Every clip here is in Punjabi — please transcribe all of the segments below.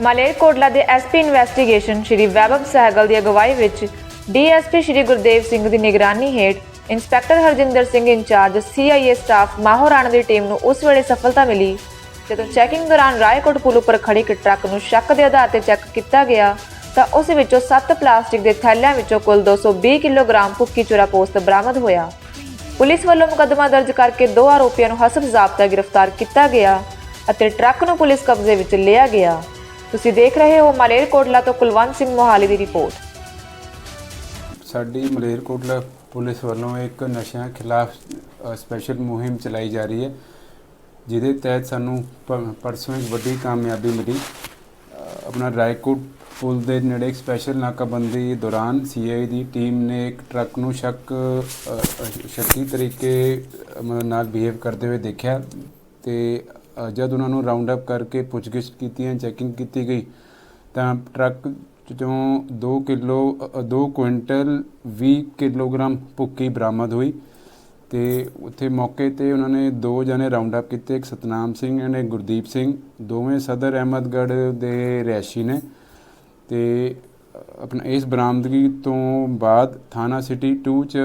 ਮਾਲੇਰਕੋਟਲਾ ਦੇ ਐਸਪੀ ਇਨਵੈਸਟੀਗੇਸ਼ਨ ਸ਼੍ਰੀ ਵੈਭਵ ਸਹਿਗਲ ਦੀ ਅਗਵਾਈ ਵਿੱਚ ਡੀਐਸਪੀ ਸ਼੍ਰੀ ਗੁਰਦੇਵ ਸਿੰਘ ਦੀ ਨਿਗਰਾਨੀ ਹੇਠ inspector Harjinder Singh incharge, CIA staff Mahorana ਦੀ ਟੀਮ ਨੂੰ ਉਸ ਵੇਲੇ ਸਫਲਤਾ ਮਿਲੀ। ਜਦੋਂ ਚੈਕਿੰਗ ਦੌਰਾਨ ਰਾਏਕੋਟ ਪੁਲ ਉੱਪਰ ਖੜੀ ਇੱਕ ਟਰੱਕ ਨੂੰ ਸ਼ੱਕ ਦੇ ਆਧਾਰ ਤੇ ਚੈੱਕ ਕੀਤਾ ਗਿਆ, ਤਾਂ ਉਸ ਵਿੱਚੋਂ 7 ਪਲਾਸਟਿਕ ਦੇ ਥੈਲਿਆਂ ਵਿੱਚੋਂ ਕੁੱਲ 220 ਕਿਲੋਗ੍ਰਾਮ ਭੁੱਕੀ ਚੂਰਾ ਪੋਸਤ ਬਰਾਮਦ ਹੋਇਆ। ਪੁਲਿਸ ਵੱਲੋਂ ਮੁਕੱਦਮਾ ਦਰਜ ਕਰਕੇ ਦੋ ਆਰੋਪੀਆਂ ਨੂੰ ਹਸਬ ਜ਼ਾਬਤਾ ਗ੍ਰਿਫਤਾਰ ਕੀਤਾ ਗਿਆ ਅਤੇ ਟਰੱਕ ਨੂੰ ਪੁਲਿਸ ਕਬਜ਼ੇ ਵਿੱਚ ਲਿਆ ਗਿਆ। ਤੁਸੀਂ ਦੇਖ ਰਹੇ ਹੋ ਮਲੇਰਕੋਟਲਾ ਤੋਂ ਕੁਲਵੰਤ ਸਿੰਘ ਮੋਹਾਲੀ ਦੀ ਰਿਪੋਰਟ। ਸਾਡੀ ਮਲੇਰਕੋਟਲਾ ਪੁਲਿਸ ਵੱਲੋਂ ਇੱਕ ਨਸ਼ਿਆਂ ਖਿਲਾਫ ਸਪੈਸ਼ਲ ਮੁਹਿੰਮ ਚਲਾਈ ਜਾ ਰਹੀ ਹੈ, ਜਿਹਦੇ ਤਹਿਤ ਸਾਨੂੰ ਪਰਸੋਂ ਇੱਕ ਵੱਡੀ ਕਾਮਯਾਬੀ ਮਿਲੀ। ਆਪਣਾ ਰਾਏਕੋਟ ਪੁਲ ਦੇ ਨੇੜੇ ਇੱਕ ਸਪੈਸ਼ਲ ਨਾਕਾਬੰਦੀ ਦੌਰਾਨ ਸੀਆਈ ਦੀ ਟੀਮ ਨੇ ਇੱਕ ਟਰੱਕ ਨੂੰ ਸ਼ੱਕ ਸ਼ੱਕੀ ਤਰੀਕੇ ਨਾਲ ਬਿਹੇਵ ਕਰਦੇ ਹੋਏ ਦੇਖਿਆ ਤੇ ਜਦ ਉਹਨਾਂ ਨੂੰ ਰਾਉਂਡ ਅਪ ਕਰਕੇ ਪੁੱਛਗਿੱਛ ਕੀਤੀ ਹੈ ਚੈਕਿੰਗ ਕੀਤੀ ਗਈ, ਤਾਂ ਟਰੱਕ ਚੋਂ 2 ਕਿਲੋ 2 ਕੁਇੰਟਲ 20 ਕਿਲੋਗ੍ਰਾਮ ਭੁੱਕੀ ਬਰਾਮਦ ਹੋਈ ਤੇ ਉੱਥੇ ਮੌਕੇ ਤੇ ਉਹਨਾਂ ਨੇ ਦੋ ਜਣੇ ਰਾਉਂਡ ਅਪ ਕੀਤੇ, ਇੱਕ ਸਤਨਾਮ ਸਿੰਘ ਅਤੇ ਗੁਰਦੀਪ ਸਿੰਘ, ਦੋਵੇਂ ਸਦਰ ਅਹਿਮਦਗੜ੍ਹ ਦੇ ਰਿਹਾਇਸ਼ੀ ਨੇ ਤੇ ਆਪਣਾ ਇਸ ਬਰਾਮਦਗੀ ਤੋਂ ਬਾਅਦ ਥਾਣਾ ਸਿਟੀ 2 ਚ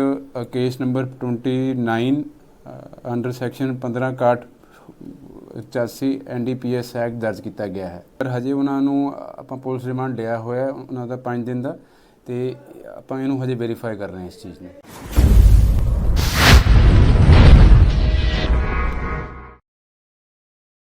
case number 29 under section 1561 85 NDPS act ਦਰਜ ਕੀਤਾ ਗਿਆ ਹੈ। ਪਰ ਹਜੇ ਉਹਨਾਂ ਨੂੰ ਆਪਾਂ ਪੁਲਿਸ ਰਿਮਾਂਡ ਲਿਆ ਹੋਇਆ, ਉਹਨਾਂ ਦਾ 5 ਦਿਨ ਦਾ, ਤੇ ਆਪਾਂ ਇਹਨੂੰ ਹਜੇ ਵੈਰੀਫਾਈ ਕਰ ਰਹੇ ਹਾਂ ਇਸ ਚੀਜ਼ ਨੂੰ।